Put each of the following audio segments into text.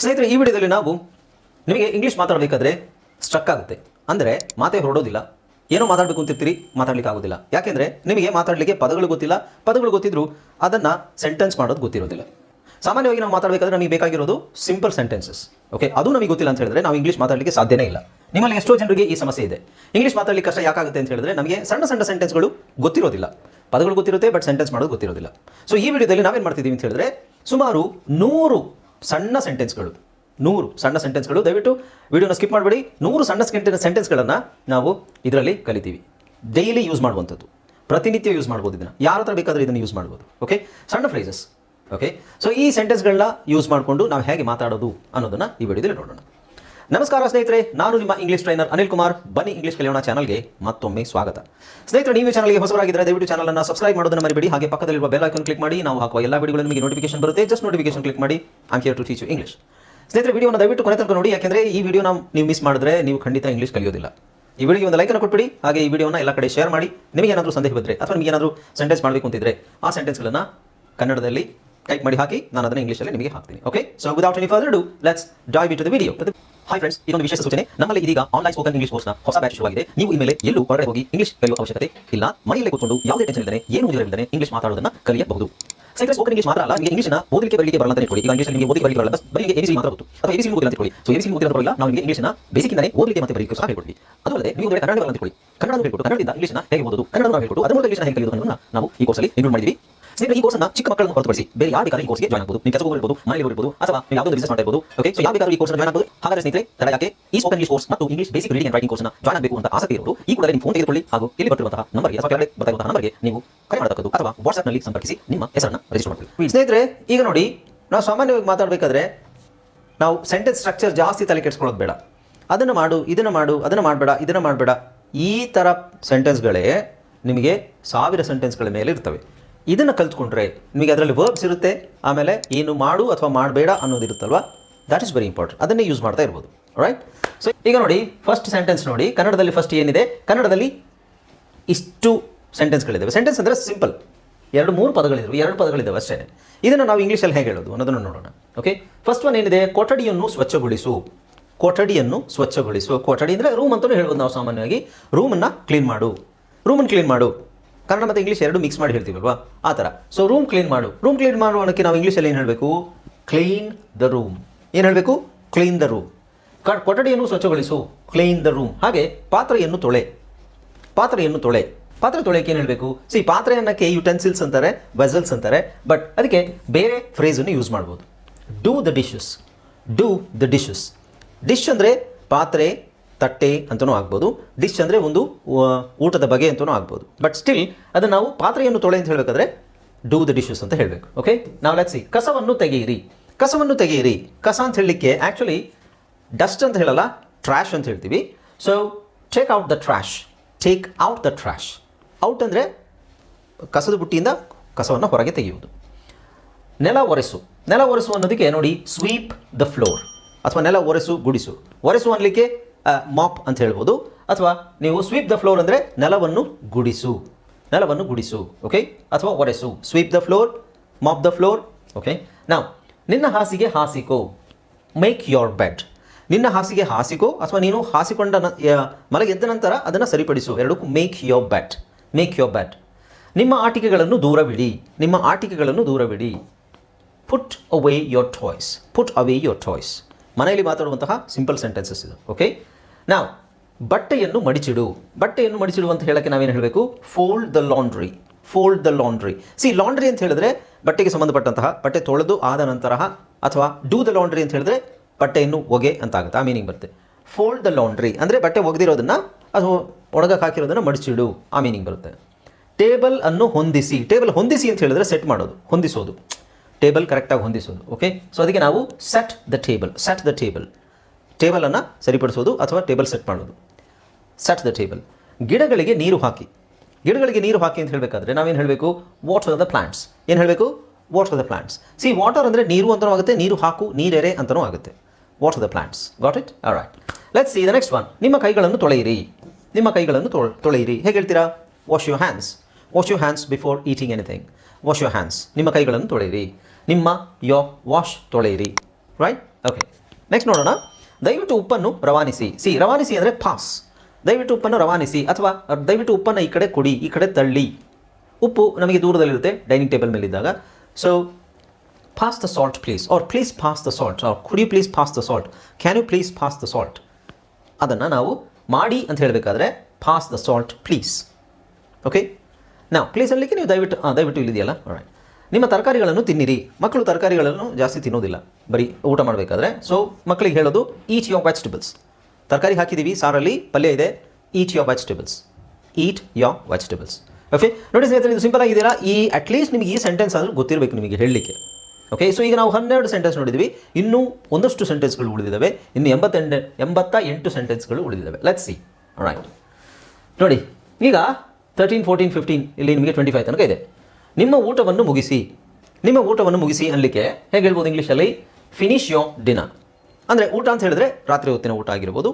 ಸ್ನೇಹಿತರೆ, ಈ ವಿಡಿಯೋದಲ್ಲಿ ನಾವು ನಿಮಗೆ ಇಂಗ್ಲೀಷ್ ಮಾತಾಡಬೇಕಾದ್ರೆ ಸ್ಟ್ರಕ್ ಆಗುತ್ತೆ. ಅಂದರೆ ಮಾತೇ ಹೊರಡೋದಿಲ್ಲ. ಏನೋ ಮಾತಾಡಬೇಕು ಅಂತಿರ್ತೀರಿ, ಮಾತಾಡ್ಲಿಕ್ಕೆ ಆಗೋದಿಲ್ಲ. ಯಾಕೆಂದರೆ ನಿಮಗೆ ಮಾತಾಡಲಿಕ್ಕೆ ಪದಗಳು ಗೊತ್ತಿಲ್ಲ. ಪದಗಳು ಗೊತ್ತಿದ್ರು ಅದನ್ನು ಸೆಂಟೆನ್ಸ್ ಮಾಡೋದು ಗೊತ್ತಿರೋದಿಲ್ಲ. ಸಾಮಾನ್ಯವಾಗಿ ನಾವು ಮಾತಾಡಬೇಕಾದ್ರೆ ನಮಗೆ ಬೇಕಾಗಿರೋದು ಸಿಂಪಲ್ ಸೆಂಟೆನ್ಸಸ್ ಓಕೆ ಅದು ನಮಗೆ ಗೊತ್ತಿಲ್ಲ ಅಂತ ಹೇಳಿದ್ರೆ ನಾವು ಇಂಗ್ಲೀಷ್ ಮಾತಾಡಲಿಕ್ಕೆ ಸಾಧ್ಯನೇ ಇಲ್ಲ. ನಿಮ್ಮಲ್ಲಿ ಎಷ್ಟೋ ಜನರಿಗೆ ಈ ಸಮಸ್ಯೆ ಇದೆ. ಇಂಗ್ಲೀಷ್ ಮಾತಾಡಲಿಕ್ಕೆ ಕಷ್ಟ ಯಾಕಾಗುತ್ತೆ ಅಂತ ಹೇಳಿದ್ರೆ ನಮಗೆ ಸಣ್ಣ ಸಣ್ಣ ಸೆಂಟೆನ್ಸ್ಗಳು ಗೊತ್ತಿರೋದಿಲ್ಲ. ಪದಗಳು ಗೊತ್ತಿರುತ್ತೆ ಬಟ್ ಸೆಂಟೆನ್ಸ್ ಮಾಡೋದು ಗೊತ್ತಿರೋದಿಲ್ಲ. ಸೊ ಈ ವಿಡಿಯೋದಲ್ಲಿ ನಾವೇನು ಮಾಡ್ತಿದ್ದೀವಿ ಅಂತ ಹೇಳಿದ್ರೆ ಸುಮಾರು ನೂರು ಸಣ್ಣ ಸೆಂಟೆನ್ಸ್ಗಳು ನೂರು ಸಣ್ಣ ಸೆಂಟೆನ್ಸ್ಗಳು ದಯವಿಟ್ಟು ವಿಡಿಯೋನ ಸ್ಕಿಪ್ ಮಾಡಬೇಡಿ. ನೂರು ಸಣ್ಣ ಸೆಂಟೆನ್ಸ್ ಸೆಂಟೆನ್ಸ್ಗಳನ್ನು ನಾವು ಇದರಲ್ಲಿ ಕಲಿತೀವಿ. ಡೈಲಿ ಯೂಸ್ ಮಾಡುವಂಥದ್ದು. ಪ್ರತಿನಿತ್ಯ ಯೂಸ್ ಮಾಡ್ಬೋದು ಇದನ್ನು. ಯಾರ ಹತ್ರ ಬೇಕಾದರೂ ಇದನ್ನು ಯೂಸ್ ಮಾಡ್ಬೋದು. ಓಕೆ ಸಣ್ಣ ಫ್ರೈಸಸ್ ಓಕೆ ಸೊ ಈ ಸೆಂಟೆನ್ಸ್ಗಳನ್ನ ಯೂಸ್ ಮಾಡಿಕೊಂಡು ನಾವು ಹೇಗೆ ಮಾತಾಡೋದು ಅನ್ನೋದನ್ನು ಈ ವಿಡಿಯೋದಲ್ಲಿ ನೋಡೋಣ. ನಮಸ್ಕಾರ ಸ್ನೇಹಿತರೆ, ನಾನು ನಿಮ್ಮ ಇಂಗ್ಲಿಷ್ ಟ್ರೈನರ್ ಅನಿಲ್ ಕುಮಾರ್. ಬನ್ನಿ ಇಂಗ್ಲಿಷ್ ಕಲಿಯೋಣ ಚಾನಲ್ಗೆ ಮತ್ತೊಮ್ಮೆ ಸ್ವಾಗತ. ಸ್ನೇಹಿತರೆ, ನೀವು ಚಾನಲ್ಗೆ ಹೊಸರಾಗಿದ್ದರೆ ದಯವಿಟ್ಟು ಚಾನಲ್ ಅನ್ನು ಸಬ್ಸ್ಕ್ರೈಬ್ ಮಾಡೋದನ್ನ ಮರಿಬೇಡಿ. ಹಾಗೆ ಪಕ್ಕದಲ್ಲಿರುವ ಬೆಲ್ ಐಕನ್ ಕ್ಲಿಕ್ ಮಾಡಿ, ನಾವು ಹಾಕುವ ಎಲ್ಲ ವಿಡಿಯೋಗಳು ನಿಮಗೆ ನೋಟಿಫಿಕೇಶನ್ ಬರುತ್ತೆ. ಜಸ್ಟ್ ನೋಟಿಫಿಕೇಶನ್ ಕ್ಲಿಕ್ ಮಾಡಿ I'm here to teach English ಸ್ನೇಹಿತರೆ ವಿಡಿಯೋನ ದಯವಿಟ್ಟು ಕೊನೆ ತನಕ ನೋಡಿ. ಯಾಕೆಂದರೆ ಈ ವಿಡಿಯೋನ ನೀವು ಮಿಸ್ ಮಾಡಿದ್ರೆ ನೀವು ಖಂಡಿತ ಇಂಗ್ಲಿಷ್ ಕಲಿಯೋದಿಲ್ಲ. ಈ ವಿಡಿಯೋ ಒಂದು ಲೈಕನ್ನು ಕೊಟ್ಬಿಡಿ. ಹಾಗೆ ಈ ವಿಡಿಯೋನ ಎಲ್ಲ ಕಡೆ ಶೇರ್ ಮಾಡಿ. ನಿಮಗೆ ಏನಾದರೂ ಸಂದೇಹ ಬಂದರೆ ಅಥವಾ ನಿಮಗೆ ಏನಾದರೂ ಸೆಂಟೆನ್ಸ್ ಮಾಡಬೇಕು ಅಂತಿದ್ರೆ ಆ ಸೆಂಟೆನ್ಸ್ಗಳನ್ನು ಕನ್ನಡದಲ್ಲಿ ಟೈಪ್ ಮಾಡಿ ಹಾಕಿ ನಾನು ಅದನ್ನು ಇಂಗ್ಲೀಷಲ್ಲಿ ನಿಮಗೆ ಹಾಕ್ತೀನಿ. Okay so without any further do let's dive in the video hi friends ಇದೊಂದು ವಿಶೇಷ ಸೂಚನೆ. ನಮ್ಮಲ್ಲಿ ಇದೀಗ ಆನ್ಲೈನ್ ಸ್ಪೋಕನ್ ಇಂಗ್ಲಿಷ್ ಕೋರ್ಸ್ನ ಹೊಸ ಬ್ಯಾಚ್ ಶುರುವಾಗಿದೆ. ನೀವು ಮೇಲೆ ಎಲ್ಲೂ ಹೊರಗಡೆ ಹೋಗಿ ಇಂಗ್ಲಿಷ್ ಕಲಿಯುವ ಅವಶ್ಯಕತೆ ಇಲ್ಲ. ಮನೆಯಲ್ಲೇ ಕೂತ್ಕೊಂಡು ಯಾವುದೇ ಟೆನ್ಷನ್ ಇಲ್ಲದೆ, ಏನು ಇಲ್ಲದೆ ಇಂಗ್ಲಿಷ್ ಮಾತಾಡೋದನ್ನ ಕಲಿಯಬಹುದು. ಸೈಕಲ್ ಸ್ಪೋಕನ್ ಇಂಗ್ಲಿಷ್ ಮಾತ್ರ ಅಲ್ಲ, ನಿಮಗೆ ಇಂಗ್ಲಿಷ್ನ ಓದಲಿಕ್ಕೆ ಬರಲಿಕ್ಕೆ ಬರಲ್ಲ ಅಂತ ಈಗ ಇಂಗ್ಲಿಷ್ ನಿಮಗೆ ಓದಿ ಬರಲಿಕ್ಕೆ ಬರಲ್ಲ ಬರೀ ಎಬಿಸಿ ಮಾತ್ರ ಗೊತ್ತು ಅಥವಾ ಎಬಿಸಿ ಓದಿಲ್ಲ ಅಂತ ಇಟ್ಕೊಳ್ಳಿ ಎಬಿಸಿ ಓದಿಲ್ಲ ನಾವು ನಿಮಗೆ ಇಂಗ್ಲಿಷ್ನ ಬೇಸಿಕ್ಕಿಂದಲೇ ಓದಲಿಕ್ಕೆ ಮತ್ತೆ ಬರಲಿಕ್ಕೆ ಸಹ ಹೇಳ್ಕೊಡ್ತೀವಿ. ಅದು ಅಲ್ಲದೆ ನೀವು ಕನ್ನಡ ಬರಲ್ಲ ಕನ್ನಡ ಹೇಳ್ಕೊಟ್ಟು, ಕನ್ನಡದಿಂದ ಇಂಗ್ಲಿಷ್ನ ಹೇಗೆ ಓದೋದು ಕನ್ನಡ ಹೇಳ್ಕೊಟ್ಟು, ಅದರ ಮೂಲಕ ಇಂಗ್ಲಿಷ್ನ ಹೇಗೆ ಕಲಿಯೋದು ನಾವು ಈ ಕೋರ್ಸಲ್ಲಿ ಇನ್ಕ್ಲೂಡ್ ಮಾಡಿದ್ವಿ. ಸ್ನೇಹಿತರೆ ಈ ಕೋರ್ಸ್ನ ಚಿಕ್ಕ ಮಕ್ಕಳನ್ನು ಹೊರತುಪಡಿಸಿ ಬೇರೆ ಯಾರು ಬೇಕಾದ್ರೆ ಈ ಕೋರ್ಸ್ಗೆ ಜಾಯ್ನ್ ಆಗಬಹುದು ನೀವು ಕೆಲಸ ಇರ್ಬೋದು ಮನೆಯಲ್ಲಿ ಇರ್ಬೋದು, ಅಥವಾ ನೀವು ಯಾವುದೋ ಬಿಸಿನೆಸ್ ಮಾಡ್ತಾ ಓಕೆ ಸೊ ಯಾವ ಬೇಕಾದ್ರೂ ಈ ಕೋರ್ಸ್ ಜಾಯ್ನ್ ಆಗಬಹುದು ಹಾಗಾದ್ರೆ ಸ್ನೇಹಿತರೆ, ತಡ ಯಾಕೆ? ಈ ಸ್ಪೋಕನ್ ಇಂಗ್ಲಿಷ್ ಕೋರ್ಸ್ ಮತ್ತು English basic reading and writing ಕೋರ್ಸ್ನ ಜಾಯ್ನ್ ಆಗಬೇಕು ಅಂತ ಆಸಕ್ತಿ ಇರೋರು, ಈ ಕೂಡಲೇ ನಿಮ್ಮ ಫೋನ್ ತೆಗೆದುಕೊಳ್ಳಿ ಹಾಗೂ ಇಲ್ಲಿ ಬರುವಂತಹ ನಂಬರ್ಗೆ ಅಥವಾ ಕೆಳಗಡೆ ಬರ್ತಾ ಇರುವಂತಹ ನಂಬರ್ಗೆ ನೀವು ಕರೆ ಮಾಡತಕ್ಕದ್ದು ಅಥವಾ ವಾಟ್ಸ್ಆಪ್ನಲ್ಲಿ ಸಂಪರ್ಕಿಸಿ ನಿಮ್ಮ ಹೆಸರನ್ನು ರಿಜಿಸ್ಟರ್ ಮಾಡಬೇಕು ಸ್ನೇಹಿತರೆ, ಈಗ ನೋಡಿ, ನಾವು ಸಾಮಾನ್ಯವಾಗಿ ಮಾತಾಡಬೇಕಾದ್ರೆ ನಾವು ಸೆಂಟೆನ್ಸ್ ಸ್ಟ್ರಕ್ಚರ್ ಜಾಸ್ತಿ ತಲೆ ಕೆಡಿಸ್ಕೊಳ್ಳೋದು ಬೇಡ. ಅದನ್ನು ಮಾಡು, ಇದನ್ನು ಮಾಡು, ಅದನ್ನು ಮಾಡಬೇಡ, ಇದನ್ನು ಮಾಡಬೇಡ. ಈ ಥರ ಸೆಂಟೆನ್ಸ್ಗಳೇ ನಿಮಗೆ ಸಾವಿರ ಸೆಂಟೆನ್ಸ್ಗಳ ಮೇಲೆ ಇರ್ತವೆ. ಇದನ್ನು ಕಲ್ತ್ಕೊಂಡ್ರೆ ನಿಮಗೆ ಅದರಲ್ಲಿ ವರ್ಬ್ಸ್ ಇರುತ್ತೆ, ಆಮೇಲೆ ಏನು ಮಾಡು ಅಥವಾ ಮಾಡಬೇಡ ಅನ್ನೋದಿರುತ್ತಲ್ವ ದ್ಯಾಟ್ ಇಸ್ ವೆರಿ ಇಂಪಾರ್ಟೆಂಟ್ ಅದನ್ನೇ ಯೂಸ್ ಮಾಡ್ತಾ ಇರ್ಬೋದು. ರೈಟ್ ಸೊ ಈಗ ನೋಡಿ ಫಸ್ಟ್ ಸೆಂಟೆನ್ಸ್ ನೋಡಿ. ಕನ್ನಡದಲ್ಲಿ ಫಸ್ಟ್ ಏನಿದೆ? ಕನ್ನಡದಲ್ಲಿ ಇಷ್ಟು ಸೆಂಟೆನ್ಸ್ಗಳಿದ್ದಾವೆ ಸೆಂಟೆನ್ಸ್ ಅಂದರೆ ಸಿಂಪಲ್ ಎರಡು, ಮೂರು ಪದಗಳಿದ್ದಾವೆ ಎರಡು ಪದಗಳಿದ್ದಾವೆ ಅಷ್ಟೇ ಇದನ್ನು ನಾವು ಇಂಗ್ಲೀಷಲ್ಲಿ ಹೇಗೆ ಹೇಳೋದು ಅನ್ನೋದನ್ನು ನೋಡೋಣ. ಓಕೆ ಫಸ್ಟ್ ಒನ್ ಏನಿದೆ? ಕೊಠಡಿಯನ್ನು ಸ್ವಚ್ಛಗೊಳಿಸು. ಕೊಠಡಿಯನ್ನು ಸ್ವಚ್ಛಗೊಳಿಸು. ಕೊಠಡಿ ಅಂದರೆ ರೂಮ್ ಅಂತಲೂ ಹೇಳ್ಬೋದು ನಾವು ಸಾಮಾನ್ಯವಾಗಿ. ರೂಮನ್ನು ಕ್ಲೀನ್ ಮಾಡು. ರೂಮನ್ನು ಕ್ಲೀನ್ ಮಾಡು. ಕನ್ನಡ ಮತ್ತು ಇಂಗ್ಲೀಷ್ ಎರಡು ಮಿಕ್ಸ್ ಮಾಡಿ ಹೇಳ್ತೀವಲ್ವಾ ಆ ಥರ. ಸೊ ರೂಮ್ ಕ್ಲೀನ್ ಮಾಡು. ರೂಮ್ ಕ್ಲೀನ್ ಮಾಡೋಣಕ್ಕೆ ನಾವು ಇಂಗ್ಲೀಷಲ್ಲಿ ಏನು ಹೇಳಬೇಕು? ಕ್ಲೀನ್ ದ ರೂಮ್ ಏನು ಹೇಳಬೇಕು? ಕ್ಲೀನ್ ದ ರೂಮ್ ಕ, ಕೊಠಡಿಯನ್ನು ಸ್ವಚ್ಛಗೊಳಿಸು. ಕ್ಲೀನ್ ದ ರೂಮ್ ಹಾಗೆ ಪಾತ್ರೆಯನ್ನು ತೊಳೆ. ಪಾತ್ರೆಯನ್ನು ತೊಳೆ. ಪಾತ್ರೆ ತೊಳೆಯಕ್ಕೆ ಏನು ಹೇಳಬೇಕು? ಸಿ ಪಾತ್ರೆ ಅನ್ನಕ್ಕೆ ಯುಟೆನ್ಸಿಲ್ಸ್ ಅಂತಾರೆ ವೆಸಲ್ಸ್ ಅಂತಾರೆ ಬಟ್ ಅದಕ್ಕೆ ಬೇರೆ ಫ್ರೇಸನ್ನು ಯೂಸ್ ಮಾಡ್ಬೋದು. Do the dishes do the dishes dish ಅಂದರೆ ಪಾತ್ರೆ ತಟ್ಟೆ ಅಂತಲೂ ಆಗ್ಬೋದು ಡಿಶ್ ಅಂದರೆ ಒಂದು ಊಟದ ಬಗೆ ಅಂತಲೂ ಆಗ್ಬೋದು. ಬಟ್ ಸ್ಟಿಲ್ ಅದನ್ನು ನಾವು ಪಾತ್ರೆಯನ್ನು ತೊಳೆ ಅಂತ ಹೇಳಬೇಕಾದ್ರೆ ಡೂ ದ ಡಿಶಸ್ ಅಂತ ಹೇಳಬೇಕು. ಓಕೆ ನಾವು ಲೆಟ್ಸ್ ಕಸವನ್ನು ತೆಗೆಯಿರಿ. ಕಸವನ್ನು ತೆಗೆಯಿರಿ. ಕಸ ಅಂತ ಹೇಳಲಿಕ್ಕೆ ಆ್ಯಕ್ಚುಲಿ ಡಸ್ಟ್ ಅಂತ ಹೇಳಲ್ಲ ಟ್ರ್ಯಾಶ್ ಅಂತ ಹೇಳ್ತೀವಿ. So take out the trash take out the trash out ಅಂದರೆ ಕಸದ ಬುಟ್ಟಿಯಿಂದ ಕಸವನ್ನು ಹೊರಗೆ ತೆಗೆಯುವುದು. ನೆಲ ಒರೆಸು. ನೆಲ ಒರೆಸು ಅನ್ನೋದಕ್ಕೆ ನೋಡಿ ಸ್ವೀಪ್ ದ ಫ್ಲೋರ್ ಅಥವಾ ನೆಲ ಒರೆಸು, ಗುಡಿಸು. ಒರೆಸು ಅನ್ನಲಿಕ್ಕೆ ಮಾಪ್ ಅಂತ ಹೇಳ್ಬೋದು. ಅಥವಾ ನೀವು ಸ್ವೀಪ್ ದ ಫ್ಲೋರ್ ಅಂದರೆ ನೆಲವನ್ನು ಗುಡಿಸು. ನೆಲವನ್ನು ಗುಡಿಸು ಓಕೆ ಅಥವಾ ಒರೆಸು. Sweep the floor, mop the floor okay ನಾವು ನಿನ್ನ ಹಾಸಿಗೆ ಹಾಸಿಕೋ. ಮೇಕ್ ಯೋರ್ ಬೆಡ್ ನಿನ್ನ ಹಾಸಿಗೆ ಹಾಸಿಕೋ, ಅಥವಾ ನೀನು ಹಾಸಿಕೊಂಡ ಯ- ಮಲಗೆದ್ದ ನಂತರ ಅದನ್ನು ಸರಿಪಡಿಸು. ಎರಡಕ್ಕೂ make your bed make your bed ನಿಮ್ಮ ಆಟಿಕೆಗಳನ್ನು ದೂರವಿಡಿ. ನಿಮ್ಮ ಆಟಿಕೆಗಳನ್ನು ದೂರವಿಡಿ. Put away your toys put away your toys ಮನೆಯಲ್ಲಿ ಮಾತಾಡುವಂತಹ ಸಿಂಪಲ್ ಸೆಂಟೆನ್ಸಸ್ ಇದು ಓಕೆ ನಾವು ಬಟ್ಟೆಯನ್ನು ಮಡಿಚಿಡು. ಬಟ್ಟೆಯನ್ನು ಮಡಿಚಿಡು ಅಂತ ಹೇಳಕ್ಕೆ ನಾವೇನು ಹೇಳಬೇಕು? Fold the laundry fold the laundry see laundry ಅಂತ ಹೇಳಿದ್ರೆ ಬಟ್ಟೆಗೆ ಸಂಬಂಧಪಟ್ಟಂತಹ ಬಟ್ಟೆ ತೊಳೆದು ಆದ ನಂತರ ಅಥವಾ ಡೂ ದ ಲಾಂಡ್ರಿ ಅಂತ ಹೇಳಿದ್ರೆ ಬಟ್ಟೆಯನ್ನು ಒಗೆ ಅಂತ ಆಗುತ್ತೆ ಆ ಮೀನಿಂಗ್ ಬರುತ್ತೆ. ಫೋಲ್ಡ್ ದ ಲಾಂಡ್ರಿ ಅಂದರೆ ಬಟ್ಟೆ ಒಗೆದಿರೋದನ್ನು ಅಥವಾ ಒಣಗಕ್ಕೆ ಹಾಕಿರೋದನ್ನು ಮಡಿಚಿಡು. ಆ ಮೀನಿಂಗ್ ಬರುತ್ತೆ. ಟೇಬಲ್ ಅನ್ನು ಹೊಂದಿಸಿ. ಟೇಬಲ್ ಹೊಂದಿಸಿ ಅಂತ ಹೇಳಿದ್ರೆ ಸೆಟ್ ಮಾಡೋದು. ಹೊಂದಿಸೋದು. ಟೇಬಲ್ ಕರೆಕ್ಟಾಗಿ ಹೊಂದಿಸೋದು. ಓಕೆ ಸೊ ಅದಕ್ಕೆ ನಾವು set the table set the table ಟೇಬಲನ್ನು ಸರಿಪಡಿಸೋದು ಅಥವಾ ಟೇಬಲ್ ಸೆಟ್ ಮಾಡೋದು. ಸೆಟ್ ದ ಟೇಬಲ್ ಗಿಡಗಳಿಗೆ ನೀರು ಹಾಕಿ. ಗಿಡಗಳಿಗೆ ನೀರು ಹಾಕಿ ಅಂತ ಹೇಳಬೇಕಾದ್ರೆ ನಾವೇನು ಹೇಳಬೇಕು? ವಾಟರ್ ದ ಪ್ಲಾಂಟ್ಸ್ ಏನು ಹೇಳಬೇಕು? Water the plants see water ಅಂದರೆ ನೀರು ಅಂತಲೂ ಆಗುತ್ತೆ, ನೀರು ಹಾಕು, ನೀರೆರೆ ಅಂತಲೂ ಆಗುತ್ತೆ. Water the plants got it right let's see the next one ನಿಮ್ಮ ಕೈಗಳನ್ನು ತೊಳೆಯಿರಿ. ನಿಮ್ಮ ಕೈಗಳನ್ನು ತೊಳೆ, ತೊಳೆಯಿರಿ. ಹೇಗೆ ಹೇಳ್ತೀರಾ? Wash your hands wash your hands before eating anything wash your hands ನಿಮ್ಮ ಕೈಗಳನ್ನು ತೊಳೆಯಿರಿ. ನಿಮ್ಮ ಯೋ ವಾಶ್ ತೊಳೆಯಿರಿ. ರೈಟ್ ಓಕೆ ನೆಕ್ಸ್ಟ್ ನೋಡೋಣ. ದಯವಿಟ್ಟು ಉಪ್ಪನ್ನು ರವಾನಿಸಿ. ಸಿ, ರವಾನಿಸಿ ಅಂದರೆ ಪಾಸ್ ದಯವಿಟ್ಟು ಉಪ್ಪನ್ನು ರವಾನಿಸಿ ಅಥವಾ ದಯವಿಟ್ಟು ಉಪ್ಪನ್ನು ಈ ಕಡೆ ಕೊಡಿ, ಈ ಕಡೆ ತಳ್ಳಿ. ಉಪ್ಪು ನಮಗೆ ದೂರದಲ್ಲಿರುತ್ತೆ, dining table ಮೇಲಿದ್ದಾಗ. So pass the salt please or please pass the salt or ಕುಡಿ please pass the salt can you please pass the salt ಅದನ್ನು ನಾವು ಮಾಡಿ ಅಂತ ಹೇಳಬೇಕಾದ್ರೆ pass the salt please okay ನಾವು ಪ್ಲೀಸ್ ಅಲ್ಲಿಗೆ ನೀವು ದಯವಿಟ್ಟು ದಯವಿಟ್ಟು ಇಲ್ಲಿದೆಯಲ್ಲ? ರೈಟ್ ನಿಮ್ಮ ತರಕಾರಿಗಳನ್ನು ತಿನ್ನಿರಿ. ಮಕ್ಕಳು ತರಕಾರಿಗಳನ್ನು ಜಾಸ್ತಿ ತಿನ್ನೋದಿಲ್ಲ. ಬರೀ ಊಟ ಮಾಡಬೇಕಾದ್ರೆ. ಸೊ ಮಕ್ಕಳಿಗೆ ಹೇಳೋದು ಈಚ್ ಯೋರ್ ವೆಜಿಟೇಬಲ್ಸ್ ತರಕಾರಿ ಹಾಕಿದ್ದೀವಿ ಸಾರಲ್ಲಿ ಪಲ್ಯ ಇದೆ. Eat your vegetables eat your vegetables okay ನೋಡಿ ಸ್ನೇಹಿತರೆ, ಇದು ಸಿಂಪಲ್ ಆಗಿದೆಯಲ್ಲ? ಈ ಅಟ್ಲೀಸ್ಟ್ ನಿಮಗೆ ಈ ಸೆಂಟೆನ್ಸ್ ಆದರೂ ಗೊತ್ತಿರಬೇಕು ನಿಮಗೆ ಹೇಳಲಿಕ್ಕೆ. ಓಕೆ ಸೊ ಈಗ ನಾವು ಹನ್ನೆರಡು ಸೆಂಟೆನ್ಸ್ ನೋಡಿದ್ವಿ. ಇನ್ನೂ ಒಂದಷ್ಟು ಸೆಂಟೆನ್ಸ್ಗಳು ಉಳಿದಿದ್ದಾವೆ ಇನ್ನು ಎಂಬತ್ತೆಂಟು ಎಂಬತ್ತ ಎಂಟು ಸೆಂಟೆನ್ಸ್ಗಳು ಉಳಿದಿದ್ದಾವೆ ಲೆಟ್ಸ್ ಸಿ ರೈಟ್ ನೋಡಿ, ಈಗ ತರ್ಟೀನ್ ಫೋರ್ಟೀನ್ ಫಿಫ್ಟೀನ್ ಇಲ್ಲಿ ನಿಮಗೆ ಟ್ವೆಂಟಿ ಫೈವ್ ತನಕ ಇದೆ. ನಿಮ್ಮ ಊಟವನ್ನು ಮುಗಿಸಿ, ನಿಮ್ಮ ಊಟವನ್ನು ಮುಗಿಸಿ ಅನ್ಲಿಕ್ಕೆ ಹೇಗೆ ಹೇಳ್ಬೋದು ಇಂಗ್ಲೀಷಲ್ಲಿ ಫಿನಿಶ್ ಯೋ ಡಿನರ್ ಅಂದರೆ ಊಟ ಅಂತ ಹೇಳಿದ್ರೆ ರಾತ್ರಿ ಹೊತ್ತಿನ ಊಟ ಆಗಿರ್ಬೋದು.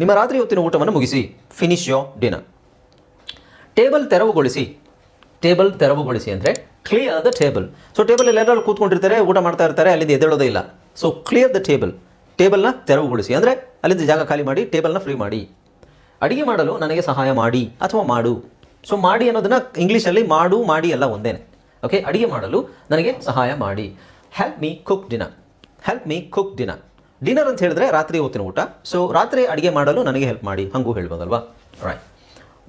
ನಿಮ್ಮ ರಾತ್ರಿ ಹೊತ್ತಿನ ಊಟವನ್ನು ಮುಗಿಸಿ ಫಿನಿಶ್ ಯೋ ಡಿನರ್ ಟೇಬಲ್ ತೆರವುಗೊಳಿಸಿ ಟೇಬಲ್ ತೆರವುಗೊಳಿಸಿ ಅಂದರೆ ಕ್ಲಿಯರ್ ದ ಟೇಬಲ್ ಸೊ ಟೇಬಲಲ್ಲಿ ಎಲ್ಲರೂ ಕೂತ್ಕೊಂಡಿರ್ತಾರೆ, ಊಟ ಮಾಡ್ತಾ ಇರ್ತಾರೆ, ಅಲ್ಲಿಂದ ಎದ್ದೇಳೋದೇ ಇಲ್ಲ. ಸೊ ಕ್ಲಿಯರ್ ದ ಟೇಬಲ್ ಟೇಬಲ್ನ ತೆರವುಗೊಳಿಸಿ ಅಂದರೆ ಅಲ್ಲಿಂದ ಜಾಗ ಖಾಲಿ ಮಾಡಿ ಟೇಬಲ್ನ ಫ್ರೀ ಮಾಡಿ. ಅಡುಗೆ ಮಾಡಲು ನನಗೆ ಸಹಾಯ ಮಾಡಿ ಅಥವಾ ಮಾಡು. ಸೊ ಮಾಡಿ ಅನ್ನೋದನ್ನ ಇಂಗ್ಲೀಷಲ್ಲಿ ಮಾಡು, ಮಾಡಿ ಎಲ್ಲ ಒಂದೇನೆ. ಓಕೆ ಅಡಿಗೆ ಮಾಡಲು ನನಗೆ ಸಹಾಯ ಮಾಡಿ. Help me cook dinner help me cook dinner dinner ಅಂತ ಹೇಳಿದ್ರೆ ರಾತ್ರಿ ಹೊತ್ತಿನ ಊಟ. ಸೊ ರಾತ್ರಿ ಅಡಿಗೆ ಮಾಡಲು ನನಗೆ ಹೆಲ್ಪ್ ಮಾಡಿ. ಹಂಗೂ ಹೇಳ್ಬೋದಲ್ವಾ? ರೈಟ್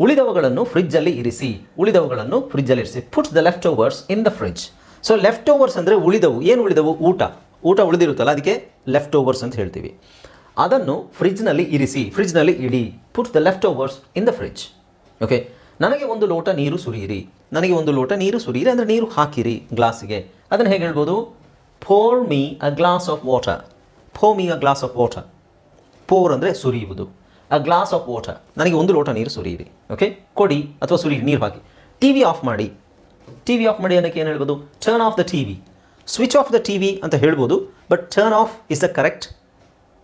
ಉಳಿದವುಗಳನ್ನು ಫ್ರಿಜ್ಜಲ್ಲಿ ಇರಿಸಿ. ಉಳಿದವುಗಳನ್ನು ಫ್ರಿಜ್ಜಲ್ಲಿ ಇರಿಸಿ. Puts the leftovers in the fridge so leftovers ಅಂದರೆ ಉಳಿದವು. ಏನು ಉಳಿದವು? ಊಟ. ಊಟ ಉಳಿದಿರುತ್ತಲ್ಲ, ಅದಕ್ಕೆ ಲೆಫ್ಟ್ ಓವರ್ಸ್ ಅಂತ ಹೇಳ್ತೀವಿ. ಅದನ್ನು ಫ್ರಿಜ್ನಲ್ಲಿ ಇರಿಸಿ. ಫ್ರಿಜ್ನಲ್ಲಿ ಇಡಿ. Put the leftovers in the fridge okay ನನಗೆ ಒಂದು ಲೋಟ ನೀರು ಸುರಿಯಿರಿ. ನನಗೆ ಒಂದು ಲೋಟ ನೀರು ಸುರಿಯಿರಿ ಅಂದರೆ ನೀರು ಹಾಕಿರಿ ಗ್ಲಾಸಿಗೆ. ಅದನ್ನು ಹೇಗೆ ಹೇಳ್ಬೋದು? Pour me a glass of water pour me a glass of water pour ಅಂದರೆ ಸುರಿಯುವುದು. ಅ ಗ್ಲಾಸ್ ಆಫ್ ವಾಟರ್ ನನಗೆ ಒಂದು ಲೋಟ ನೀರು ಸುರಿಯಿರಿ. ಓಕೆ ಕೊಡಿ ಅಥವಾ ಸುರಿಯಿರಿ, ನೀರು ಹಾಕಿ. ಟಿ ವಿ ಆಫ್ ಮಾಡಿ. ಟಿ ವಿ ಆಫ್ ಮಾಡಿ ಅನ್ನೋಕ್ಕೆ ಏನು ಹೇಳ್ಬೋದು? Turn off the TV switch off the TV ಅಂತ ಹೇಳ್ಬೋದು but turn off is the correct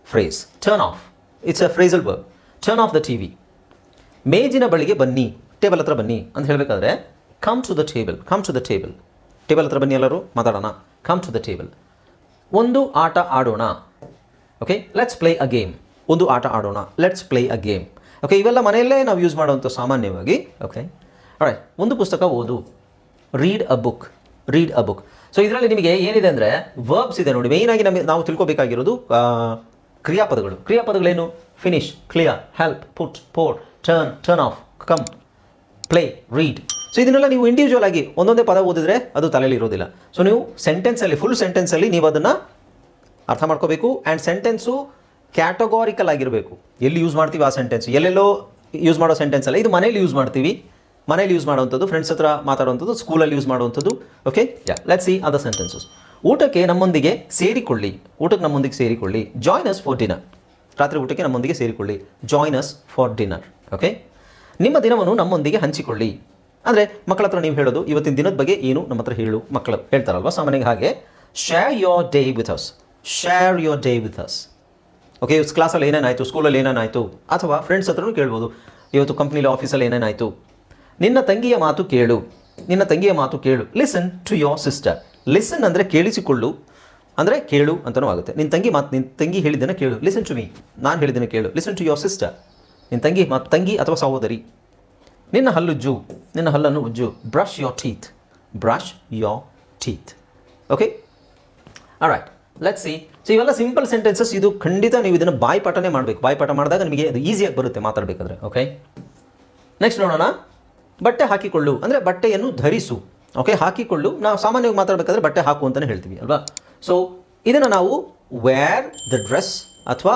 phrase turn off it's a phrasal verb turn off the TV ಮೇಜಿನ ಬಳಿಗೆ ಬನ್ನಿ. ಟೇಬಲ್ ಹತ್ರ ಬನ್ನಿ ಅಂತ ಹೇಳಬೇಕಾದ್ರೆ come to the table come to the table table ಹತ್ರ ಬನ್ನಿ ಎಲ್ಲರೂ, ಮಾತಾಡೋಣ. ಕಮ್ ಟು ದ ಟೇಬಲ್ ಒಂದು ಆಟ ಆಡೋಣ. Okay let's play a game ಒಂದು ಆಟ ಆಡೋಣ. Let's play a game okay ಇವೆಲ್ಲ ಮನೆಯಲ್ಲೇ ನಾವು ಯೂಸ್ ಮಾಡುವಂಥ ಸಾಮಾನ್ಯವಾಗಿ ಓಕೆ ರೈಟ್ ಒಂದು ಪುಸ್ತಕ ಓದು. Read a book read a book so ಇದರಲ್ಲಿ ನಿಮಗೆ ಏನಿದೆ ಅಂದರೆ ವರ್ಬ್ಸ್ ಇದೆ ನೋಡಿ. ಮೇಯ್ನಾಗಿ ನಮಗೆ, ನಾವು ತಿಳ್ಕೊಬೇಕಾಗಿರೋದು ಕ್ರಿಯಾಪದಗಳು. ಕ್ರಿಯಾಪದಗಳೇನು? Finish clear help put pour turn turn off come play, read. So ಇದನ್ನೆಲ್ಲ ನೀವು ಇಂಡಿವಿಜುವಲ್ ಆಗಿ ಒಂದೊಂದೇ ಪದ ಓದಿದ್ರೆ ಅದು ತಲೆಯಲ್ಲಿ ಇರೋದಿಲ್ಲ. ಸೊ ನೀವು ಸೆಂಟೆನ್ಸಲ್ಲಿ ಫುಲ್ ಸೆಂಟೆನ್ಸಲ್ಲಿ ನೀವು ಅದನ್ನು ಅರ್ಥ ಮಾಡ್ಕೋಬೇಕು ಆ್ಯಂಡ್ ಸೆಂಟೆನ್ಸು ಕ್ಯಾಟಗೋರಿಕಲ್ ಆಗಿರಬೇಕು. ಎಲ್ಲಿ ಯೂಸ್ ಮಾಡ್ತೀವಿ ಆ ಸೆಂಟೆನ್ಸ್ ಎಲ್ಲೆಲ್ಲೋ ಯೂಸ್ ಮಾಡೋ ಸೆಂಟೆನ್ಸ್ ಅಲ್ಲ. ಇದು ಮನೇಲಿ ಯೂಸ್ ಮಾಡ್ತೀವಿ. ಮನೇಲಿ ಯೂಸ್ ಮಾಡುವಂಥದ್ದು ಫ್ರೆಂಡ್ಸ್ ಹತ್ರ ಮಾತಾಡುವಂಥದ್ದು ಸ್ಕೂಲಲ್ಲಿ ಯೂಸ್ ಮಾಡುವಂಥದ್ದು. Okay yeah let see other sentences ಊಟಕ್ಕೆ ನಮ್ಮೊಂದಿಗೆ ಸೇರಿಕೊಳ್ಳಿ. ಊಟಕ್ಕೆ ನಮ್ಮೊಂದಿಗೆ ಸೇರಿಕೊಳ್ಳಿ. ಜಾಯ್ನ್ ಅಸ್ ಫಾರ್ ಡಿನ್ನರ್ ರಾತ್ರಿ ಊಟಕ್ಕೆ ನಮ್ಮೊಂದಿಗೆ ಸೇರಿಕೊಳ್ಳಿ. Join us for dinner okay ನಿಮ್ಮ ದಿನವನ್ನು ನಮ್ಮೊಂದಿಗೆ ಹಂಚಿಕೊಳ್ಳಿ. ಅಂದರೆ ಮಕ್ಕಳ ಹತ್ರ ನೀವು ಹೇಳೋದು, ಇವತ್ತಿನ ದಿನದ ಬಗ್ಗೆ ಏನು ನಮ್ಮ ಹತ್ರ ಹೇಳು ಮಕ್ಕಳು. ಹೇಳ್ತಾರಲ್ವಾ ಸಾಮಾನ್ಯ ಹಾಗೆ. Share your day with us share your day with us okay ಕ್ಲಾಸಲ್ಲಿ ಏನೇನಾಯಿತು, ಸ್ಕೂಲಲ್ಲಿ ಏನೇನಾಯಿತು, ಅಥವಾ ಫ್ರೆಂಡ್ಸ್ ಹತ್ರನೂ ಕೇಳ್ಬೋದು, ಇವತ್ತು ಕಂಪ್ನಿಲಿ ಆಫೀಸಲ್ಲಿ ಏನೇನಾಯಿತು? ನಿನ್ನ ತಂಗಿಯ ಮಾತು ಕೇಳು. ನಿನ್ನ ತಂಗಿಯ ಮಾತು ಕೇಳು. Listen to your sister listen ಅಂದರೆ ಕೇಳಿಸಿಕೊಳ್ಳು. ಅಂದರೆ ಕೇಳು ಅಂತಲೂ ಆಗುತ್ತೆ. ನಿನ್ನ ತಂಗಿ ಮಾತು ನಿನ್ನ ತಂಗಿ ಹೇಳಿದ್ದನ್ನು ಕೇಳು. ಲಿಸನ್ ಟು ಮೀ ನಾನು ಹೇಳಿದ್ದನ್ನು ಕೇಳು. ಲಿಸನ್ ಟು ಯೋರ್ ಸಿಸ್ಟರ್ ನಿನ್ನ ತಂಗಿ ಮತ್ತು ತಂಗಿ ಅಥವಾ ಸಹೋದರಿ? ನಿನ್ನ ಹಲ್ಲುಜ್ಜು ನಿನ್ನ ಹಲ್ಲನ್ನು ಉಜ್ಜು. Brush your teeth brush your teeth okay right let see so ಇವೆಲ್ಲ ಸಿಂಪಲ್ ಸೆಂಟೆನ್ಸಸ್ ಇದು ಖಂಡಿತ ನೀವು ಇದನ್ನು ಬಾಯ್ಪಾಠನೇ ಮಾಡಬೇಕು. ಬಾಯ್ಪಾಠ ಮಾಡಿದಾಗ ನಿಮಗೆ ಅದು ಈಸಿಯಾಗಿ ಬರುತ್ತೆ ಮಾತಾಡಬೇಕಾದ್ರೆ. ಓಕೆ ನೆಕ್ಸ್ಟ್ ನೋಡೋಣ. ಬಟ್ಟೆ ಹಾಕಿಕೊಳ್ಳು. ಅಂದರೆ ಬಟ್ಟೆಯನ್ನು ಧರಿಸು. ಓಕೆ ಹಾಕಿಕೊಳ್ಳು. ನಾವು ಸಾಮಾನ್ಯವಾಗಿ ಮಾತಾಡಬೇಕಾದ್ರೆ ಬಟ್ಟೆ ಹಾಕು ಅಂತಲೇ ಹೇಳ್ತೀವಿ, ಅಲ್ವಾ? ಸೊ ಇದನ್ನು ನಾವು ವೇರ್ ದ ಡ್ರೆಸ್ ಅಥವಾ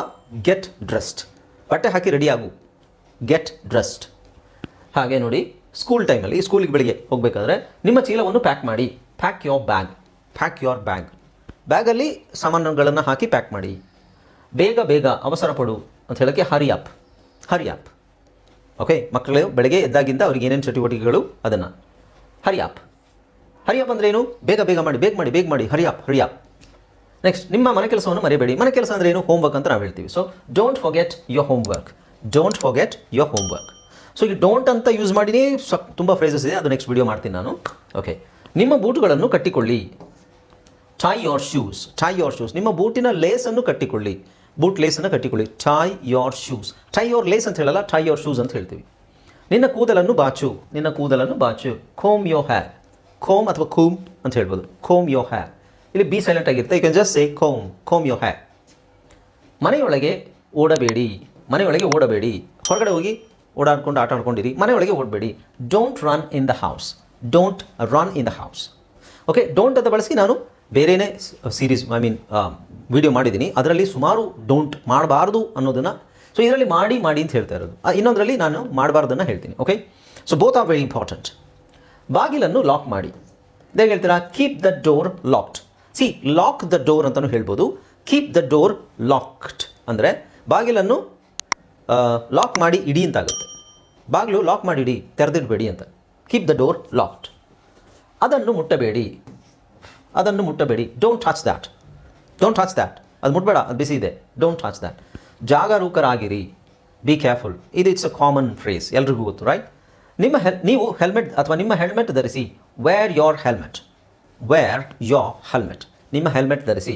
ಗೆಟ್ ಡ್ರೆಸ್ಡ್ ಬಟ್ಟೆ ಹಾಕಿ ರೆಡಿಯಾಗು ಗೆಟ್ ಡ್ರೆಸ್ಡ್ ಹಾಗೆ ನೋಡಿ ಸ್ಕೂಲ್ ಟೈಮಲ್ಲಿ ಸ್ಕೂಲಿಗೆ ಬೆಳಿಗ್ಗೆ ಹೋಗಬೇಕಾದ್ರೆ ನಿಮ್ಮ ಚೀಲವನ್ನು ಪ್ಯಾಕ್ ಮಾಡಿ pack your bag pack your bag ಬ್ಯಾಗಲ್ಲಿ ಸಾಮಾನುಗಳನ್ನು ಹಾಕಿ ಪ್ಯಾಕ್ ಮಾಡಿ. ಬೇಗ ಬೇಗ ಅವಸರ ಪಡು ಅಂತ ಹೇಳೋಕ್ಕೆ hurry up hurry up okay ಮಕ್ಕಳು, ಬೆಳಗ್ಗೆ ಎದ್ದಾಗಿಂದ ಅವ್ರಿಗೆ ಏನೇನು ಚಟುವಟಿಕೆಗಳು, ಅದನ್ನು. ಹರಿ ಅಪ್ ಹರಿ ಅಂದ್ರೆ ಏನು? ಬೇಗ ಬೇಗ ಮಾಡಿ ಬೇಗ ಮಾಡಿ ಬೇಗ ಮಾಡಿ hurry up hurry up next ನಿಮ್ಮ ಮನೆ ಕೆಲಸವನ್ನು ಮರೆಯಬೇಡಿ ಮನೆ ಕೆಲಸ ಅಂದ್ರೆ ಏನು? ಹೋಮ್ವರ್ಕ್ ಅಂತ ನಾವು ಹೇಳ್ತೀವಿ. So don't forget your homework don't forget your homework so ಈಗ ಡೋಂಟ್ ಅಂತ ಯೂಸ್ ಮಾಡಿನೇ ತುಂಬ ಫ್ರೇಸಸ್ ಇದೆ. ಅದು ನೆಕ್ಸ್ಟ್ ವಿಡಿಯೋ ಮಾಡ್ತೀನಿ ನಾನು. ಓಕೆ ನಿಮ್ಮ ಬೂಟುಗಳನ್ನು ಕಟ್ಟಿಕೊಳ್ಳಿ. Tie your shoes tie your shoes ನಿಮ್ಮ ಬೂಟಿನ ಲೇಸನ್ನು ಕಟ್ಟಿಕೊಳ್ಳಿ. ಬೂಟ್ ಲೇಸನ್ನು ಕಟ್ಟಿಕೊಳ್ಳಿ. Tie your shoes tie your lace ಅಂತ ಹೇಳಲ್ಲ ಟೈ ಯೋರ್ ಶೂಸ್ ಅಂತ ಹೇಳ್ತೀವಿ. ನಿನ್ನ ಕೂದಲನ್ನು ಬಾಚು. ನಿನ್ನ ಕೂದಲನ್ನು ಬಾಚು. ಖೋಮ್ ಯೋ ಹ್ಯಾರ್ ಖೋಮ್ ಅಥವಾ ಖೂಮ್ ಅಂತ ಹೇಳ್ಬೋದು. ಖೋಮ್ ಯೋ ಹ್ಯಾರ್ ಇಲ್ಲಿ ಬಿ ಸೈಲೆಂಟ್ ಆಗಿರುತ್ತೆ. You can just say comb comb your hair ಮನೆಯೊಳಗೆ ಓಡಬೇಡಿ. ಮನೆಯೊಳಗೆ ಓಡಬೇಡಿ. ಹೊರಗಡೆ ಹೋಗಿ ಓಡಾಡ್ಕೊಂಡು, ಆಟ ಆಡ್ಕೊಂಡಿರಿ. ಮನೆಯೊಳಗೆ ಓಡಬೇಡಿ. Don't run in the house don't run in the house okay don't ಅಂತ ಬಳಸಿ ನಾನು ಬೇರೆಯೇ ಸೀರೀಸ್ ಐ ಮೀನ್ ವಿಡಿಯೋ ಮಾಡಿದ್ದೀನಿ. ಅದರಲ್ಲಿ ಸುಮಾರು ಡೋಂಟ್ ಮಾಡಬಾರ್ದು ಅನ್ನೋದನ್ನು ಸೊ, ಇದರಲ್ಲಿ ಮಾಡಿ ಮಾಡಿ ಅಂತ ಹೇಳ್ತಾ ಇರೋದು. ಇನ್ನೊಂದರಲ್ಲಿ ನಾನು ಮಾಡಬಾರ್ದನ್ನು ಹೇಳ್ತೀನಿ. Okay so both are very important ಬಾಗಿಲನ್ನು ಲಾಕ್ ಮಾಡಿ. ಇದೇ ಹೇಳ್ತೀರಾ keep the door locked see lock the door ಅಂತಲೂ ಹೇಳ್ಬೋದು. ಕೀಪ್ ದ ಡೋರ್ ಲಾಕ್ಡ್ ಅಂದರೆ, ಬಾಗಿಲನ್ನು ಲಾಕ್ ಮಾಡಿ ಇಡಿ ಅಂತಾಗುತ್ತೆ. ಬಾಗಿಲು ಲಾಕ್ ಮಾಡಿ ಇಡಿ, ತೆರೆದಿಡಬೇಡಿ ಅಂತ. ಕೀಪ್ ದ ಡೋರ್ ಲಾಕ್ಡ್ ಅದನ್ನು ಮುಟ್ಟಬೇಡಿ. ಅದನ್ನು ಮುಟ್ಟಬೇಡಿ. Don't touch that don't touch that ಅದು ಮುಟ್ಬೇಡ, ಅದು ಬಿಸಿ ಇದೆ. ಡೋಂಟ್ ಟಚ್ ದ್ಯಾಟ್ ಜಾಗರೂಕರಾಗಿರಿ. ಬಿ ಕೇರ್ಫುಲ್ ಇದು ಇಟ್ಸ್ ಅ ಕಾಮನ್ ಫ್ರೇಸ್ ಎಲ್ರಿಗೂ ಗೊತ್ತು ರೈಟ್ ನಿಮ್ಮ ಹೆಲ್ ನೀವು ಹೆಲ್ಮೆಟ್ ಅಥವಾ ನಿಮ್ಮ ಹೆಲ್ಮೆಟ್ ಧರಿಸಿ wear your helmet wear your helmet ನಿಮ್ಮ ಹೆಲ್ಮೆಟ್ ಧರಿಸಿ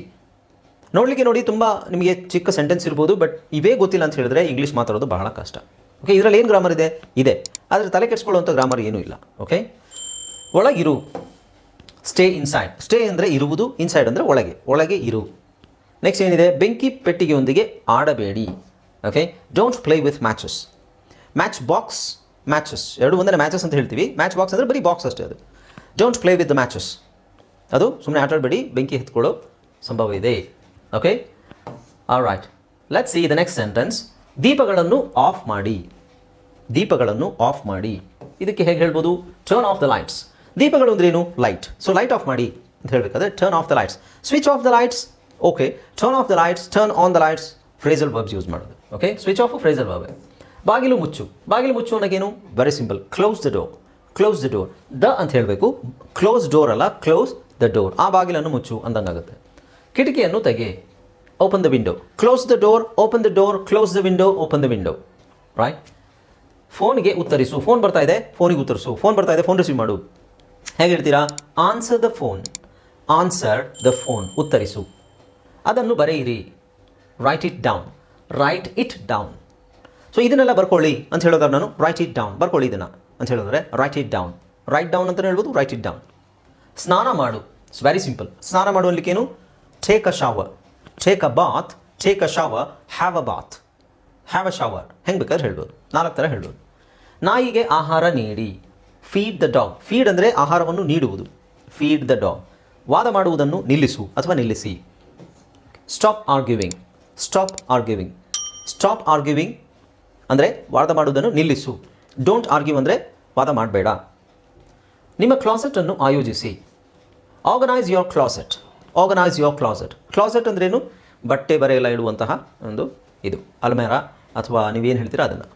ನೋಡಲಿಕ್ಕೆ ನೋಡಿ ತುಂಬ ನಿಮಗೆ ಚಿಕ್ಕ ಸೆಂಟೆನ್ಸ್ ಇರ್ಬೋದು ಬಟ್ ಇವೇ ಗೊತ್ತಿಲ್ಲ ಅಂತ ಹೇಳಿದ್ರೆ ಇಂಗ್ಲೀಷ್ ಮಾತಾಡೋದು ಬಹಳ ಕಷ್ಟ. ಓಕೆ ಇದರಲ್ಲಿ ಏನು ಗ್ರಾಮರ್ ಇದೆ? ಇದೆ. ಆದರೆ ತಲೆ ಕೆಡಿಸ್ಕೊಳ್ಳುವಂಥ ಗ್ರಾಮರ್ ಏನೂ ಇಲ್ಲ. ಓಕೆ ಒಳಗಿರು. ಸ್ಟೇ ಇನ್ಸೈಡ್ ಸ್ಟೇ ಅಂದರೆ ಇರುವುದು ಇನ್ಸೈಡ್ ಅಂದರೆ ಒಳಗೆ. ಒಳಗೆ ಇರು. ನೆಕ್ಸ್ಟ್ ಏನಿದೆ? ಬೆಂಕಿ ಪೆಟ್ಟಿಗೆಯೊಂದಿಗೆ ಆಡಬೇಡಿ. Okay don't play with matches matchbox matches ಎರಡು ಒಂದೇ ಮ್ಯಾಚಸ್ ಅಂತ ಹೇಳ್ತೀವಿ. ಮ್ಯಾಚ್ ಬಾಕ್ಸ್ ಅಂದರೆ ಬರೀ ಬಾಕ್ಸ್ ಅಷ್ಟೇ ಅದು. Don't play with the matches ಅದು ಸುಮ್ಮನೆ ಆಟಾಡಬೇಡಿ, ಬೆಂಕಿ ಎತ್ಕೊಳ್ಳೋ ಸಂಭವ ಇದೆ. Okay all right let's see the next sentence ದೀಪಗಳನ್ನು ಆಫ್ ಮಾಡಿ. ದೀಪಗಳನ್ನು ಆಫ್ ಮಾಡಿ. ಇದಕ್ಕೆ ಹೇಗೆ ಹೇಳ್ಬೋದು? ಟರ್ನ್ ಆಫ್ ದ ಲೈಟ್ಸ್ ದೀಪಗಳು ಅಂದ್ರೇನು ಲೈಟ್ ಸೊ ಲೈಟ್ ಆಫ್ ಮಾಡಿ ಅಂತ ಹೇಳಬೇಕಾದ್ರೆ turn off the lights switch off the lights okay turn off the lights turn on the lights phrasal verbs use ಮಾಡೋದು. Okay switch off phrasal verb ಬಾಗಿಲು ಮುಚ್ಚು. ಬಾಗಿಲು ಮುಚ್ಚು ಅನ್ನೋಕ್ಕೇನು very simple close the door close the door the ಅಂತ ಹೇಳಬೇಕು. Close door ಅಲ್ಲ. Close the door ಆ ಬಾಗಿಲನ್ನು ಮುಚ್ಚು ಅಂದಂಗಾಗುತ್ತೆ. ಕಿಟಕಿಯನ್ನು ತೆಗೆ. Open the window close the door open the door close the window open the window right ಫೋನ್ಗೆ ಉತ್ತರಿಸು. ಫೋನ್ ಬರ್ತಾ ಇದೆ, ಫೋನಿಗೆ ಉತ್ತರಿಸು. ಫೋನ್ ಬರ್ತಾ ಇದೆ, ಫೋನ್ ರಿಸೀವ್ ಮಾಡು. ಹೇಗೆ ಹೇಳ್ತೀರಾ? Answer the phone answer the phone ಉತ್ತರಿಸು. ಅದನ್ನು ಬರೆಯಿರಿ. Write it down write it down so ಇದನ್ನೆಲ್ಲ ಬರ್ಕೊಳ್ಳಿ ಅಂತ ಹೇಳೋದಾದ್ರೆ ನಾನು ರೈಟ್ ಇಟ್ ಡೌನ್ ಬರ್ಕೊಳ್ಳಿ ಇದನ್ನು ಅಂತ ಹೇಳಿದ್ರೆ write it down write down ಅಂತಲೇ ಹೇಳ್ಬೋದು ರೈಟ್ ಇಟ್ ಡೌನ್ ಸ್ನಾನ ಮಾಡು. ಇಟ್ಸ್ ವೆರಿ ಸಿಂಪಲ್ ಸ್ನಾನ ಮಾಡು ಅನ್ಲಿಕ್ಕೇನು take a shower take a bath take a shower have a bath have a shower ಹೆಂಗೆ ಬೇಕಾದ್ರೆ ಹೇಳ್ಬೋದು. ನಾಲ್ಕು ಥರ ಹೇಳ್ಬೋದು. ನಾಯಿಗೆ ಆಹಾರ ನೀಡಿ. ಫೀಡ್ ದ ಡಾಗ್ ಫೀಡ್ ಅಂದರೆ ಆಹಾರವನ್ನು ನೀಡುವುದು. ಫೀಡ್ ದ ಡಾಗ್ ವಾದ ಮಾಡುವುದನ್ನು ನಿಲ್ಲಿಸು ಅಥವಾ ನಿಲ್ಲಿಸಿ. Stop arguing stop arguing stop arguing ಅಂದರೆ ವಾದ ಮಾಡುವುದನ್ನು ನಿಲ್ಲಿಸು. ಡೋಂಟ್ ಆರ್ಗ್ಯೂ ಅಂದರೆ ವಾದ ಮಾಡಬೇಡ. ನಿಮ್ಮ ಕ್ಲಾಸೆಟನ್ನು ಆಯೋಜಿಸಿ. Organise your closet organise your closet closet ಅಂದ್ರೇನು? ಬಟ್ಟೆ ಬರೆಯೆಲ್ಲ ಇಡುವಂತಹ ಒಂದು ಇದು, ಅಲ್ಮೇರ, ಅಥವಾ ನೀವೇನು ಹೇಳ್ತೀರಾ ಅದನ್ನು.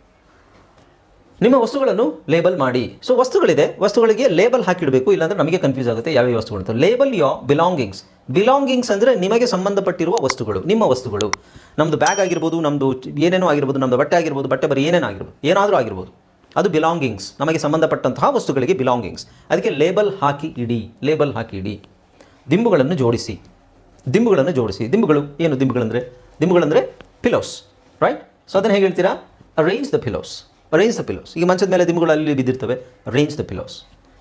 ನಿಮ್ಮ ವಸ್ತುಗಳನ್ನು ಲೇಬಲ್ ಮಾಡಿ. ಸೊ ವಸ್ತುಗಳಿದೆ, ವಸ್ತುಗಳಿಗೆ ಲೇಬಲ್ ಹಾಕಿಡಬೇಕು, ಇಲ್ಲಾಂದ್ರೆ ನಮಗೆ ಕನ್ಫ್ಯೂಸ್ ಆಗುತ್ತೆ ಯಾವ್ಯಾವ ವಸ್ತುಗಳು ಅಂತ. ಲೇಬಲ್ ಯೋ ಬಿಲಾಂಗಿಂಗ್ಸ್ ಬಿಲಾಂಗಿಂಗ್ಸ್ ಅಂದರೆ ನಿಮಗೆ ಸಂಬಂಧಪಟ್ಟಿರುವ ವಸ್ತುಗಳು, ನಿಮ್ಮ ವಸ್ತುಗಳು. ನಮ್ಮದು ಬ್ಯಾಗ್ ಆಗಿರ್ಬೋದು ನಮ್ಮದು ಏನೇನೋ ಆಗಿರ್ಬೋದು ನಮ್ಮದು ಬಟ್ಟೆ ಆಗಿರ್ಬೋದು, ಬಟ್ಟೆ ಬರೀ ಏನೇನೋ ಆಗಿರ್ಬೋದು, ಏನಾದರೂ ಆಗಿರ್ಬೋದು. ಅದು ಬಿಲಾಂಗಿಂಗ್ಸ್ ನಮಗೆ ಸಂಬಂಧಪಟ್ಟಂತಹ ವಸ್ತುಗಳಿಗೆ ಬಿಲಾಂಗಿಂಗ್ಸ್ ಅದಕ್ಕೆ ಲೇಬಲ್ ಹಾಕಿ ಇಡಿ ಲೇಬಲ್ ಹಾಕಿ ಇಡಿ. ದಿಂಬುಗಳನ್ನು ಜೋಡಿಸಿ. ದಿಂಬುಗಳನ್ನು ಜೋಡಿಸಿ. ದಿಂಬುಗಳು ಏನು ದಿಂಬುಗಳಂದರೆ? ದಿಂಬುಗಳಂದರೆ ಪಿಲೋಸ್ ರೈಟ್ ಸೊ ಅದನ್ನು ಹೇಗೆ ಹೇಳ್ತೀರಾ? Arrange the pillows arrange the pillows ಈಗ ಮಂಚದ ಮೇಲೆ ದಿಂಬುಗಳು ಅಲ್ಲಿ ಬಿದ್ದಿರ್ತವೆ. ಅರೇಂಜ್ ದ ಪಿಲೋಸ್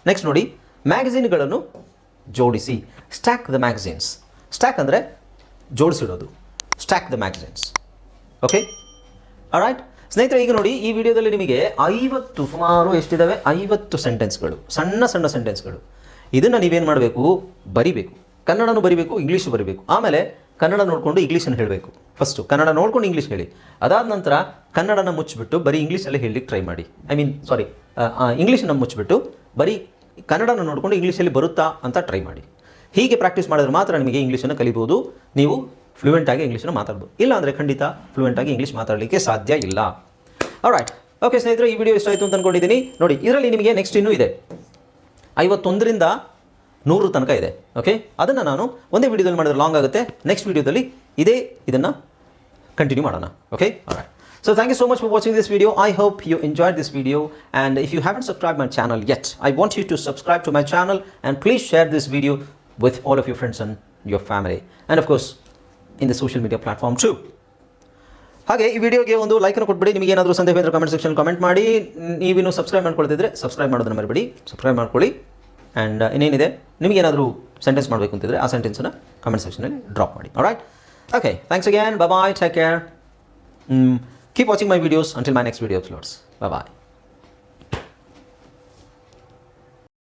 ನೆಕ್ಸ್ಟ್ ನೋಡಿ ಮ್ಯಾಗಝೀನ್ಗಳನ್ನು ಜೋಡಿಸಿ. ಸ್ಟ್ಯಾಕ್ ದ ಮ್ಯಾಗಝೀನ್ಸ್ ಸ್ಟ್ಯಾಕ್ ಅಂದರೆ ಜೋಡಿಸಿಡೋದು. Stack the magazines okay right ಸ್ನೇಹಿತರೆ, ಈಗ ನೋಡಿ, ಈ ವಿಡಿಯೋದಲ್ಲಿ ನಿಮಗೆ ಐವತ್ತು, ಸುಮಾರು ಎಷ್ಟಿದ್ದಾವೆ ಐವತ್ತು ಸೆಂಟೆನ್ಸ್ಗಳು ಸಣ್ಣ ಸಣ್ಣ ಸೆಂಟೆನ್ಸ್ಗಳು ಇದನ್ನು ನೀವೇನು ಮಾಡಬೇಕು? ಬರಿಬೇಕು. ಕನ್ನಡನೂ ಬರಿಬೇಕು ಇಂಗ್ಲೀಷು ಬರಿಬೇಕು. ಆಮೇಲೆ ಕನ್ನಡ ನೋಡಿಕೊಂಡು ಇಂಗ್ಲೀಷನ್ನು ಹೇಳಬೇಕು. ಫಸ್ಟು ಕನ್ನಡ ನೋಡ್ಕೊಂಡು ಇಂಗ್ಲೀಷ್ ಹೇಳಿ. ಅದಾದ ನಂತರ ಕನ್ನಡನ ಮುಚ್ಚಿಬಿಟ್ಟು ಬರೀ ಇಂಗ್ಲೀಷಲ್ಲಿ ಹೇಳಲಿಕ್ಕೆ ಟ್ರೈ ಮಾಡಿ. ಐ ಮೀನ್ ಸಾರಿ ಇಂಗ್ಲೀಷನ್ನು ಮುಚ್ಚಿಬಿಟ್ಟು ಬರೀ ಕನ್ನಡನ ನೋಡಿಕೊಂಡು ಇಂಗ್ಲೀಷಲ್ಲಿ ಬರುತ್ತಾ ಅಂತ ಟ್ರೈ ಮಾಡಿ. ಹೀಗೆ ಪ್ರಾಕ್ಟೀಸ್ ಮಾಡಿದ್ರೆ ಮಾತ್ರ ನಿಮಗೆ ಇಂಗ್ಲೀಷನ್ನು ಕಲಿಬೋದು. ನೀವು ಫ್ಲೂಯೆಂಟಾಗಿ ಇಂಗ್ಲೀಷನ್ನು ಮಾತಾಡ್ಬೋದು. ಇಲ್ಲ ಅಂದರೆ ಖಂಡಿತ ಫ್ಲೂಯೆಂಟಾಗಿ ಇಂಗ್ಲೀಷ್ ಮಾತಾಡಲಿಕ್ಕೆ ಸಾಧ್ಯ ಇಲ್ಲ. ರೈಟ್ ಓಕೆ ಸ್ನೇಹಿತರೆ, ಈ ವಿಡಿಯೋ ಇಷ್ಟ ಆಯಿತು ಅಂತ ಅಂದ್ಕೊಂಡಿದ್ದೀನಿ ನೋಡಿ, ಇದರಲ್ಲಿ ನಿಮಗೆ ನೆಕ್ಸ್ಟ್ ಇನ್ನೂ ಇದೆ. ಐವತ್ತೊಂದರಿಂದ ನೂರು ತನಕ ಇದೆ. ಓಕೆ ಅದನ್ನು ನಾನು ಒಂದೇ ವೀಡಿಯೋದಲ್ಲಿ ಮಾಡಿದ್ರೆ ಲಾಂಗ್ ಆಗುತ್ತೆ. ನೆಕ್ಸ್ಟ್ ವೀಡಿಯೋದಲ್ಲಿ ಇದೇ ಇದನ್ನು ಕಂಟಿನ್ಯೂ ಮಾಡೋಣ. Okay so thank you so much for watching this video I hope you enjoy this video and if you haven't subscribe my channel yet I want you to subscribe to my channel and please share this video with all of your friends and your family and of course in the social media platform too ಹಾಗೆ ಈ ವಿಡಿಯೋಗೆ ಒಂದು ಲೈಕನ್ನು ಕೊಟ್ಬಿಡಿ. ನಿಮಗೆ ಏನಾದರೂ ಸಂದೇಹ ಇದ್ದರೆ comment section comment ಮಾಡಿ. ನೀವಿನ್ನು ಸಬ್ಸ್ಕ್ರೈಬ್ ಮಾಡ್ಕೊಳ್ತಿದ್ರೆ ಸಬ್ಸ್ಕ್ರೈಬ್ ಮಾಡೋದನ್ನ ಮರಿಬೇಡಿ. ಸಬ್ಸ್ಕ್ರೈಬ್ ಮಾಡ್ಕೊಳ್ಳಿ. ಆ್ಯಂಡ್ ಇನ್ನೇನಿದೆ? ನಿಮಗೇನಾದರೂ ಸೆಂಟೆನ್ಸ್ ಮಾಡಬೇಕು ಅಂತಿದ್ರೆ ಆ ಸೆಂಟೆನ್ಸನ್ನು ಕಮೆಂಟ್ ಸೆಕ್ಷನಲ್ಲಿ ಡ್ರಾಪ್ ಮಾಡಿ. Right okay thanks again bye take care keep watching my videos until my next video uploads bye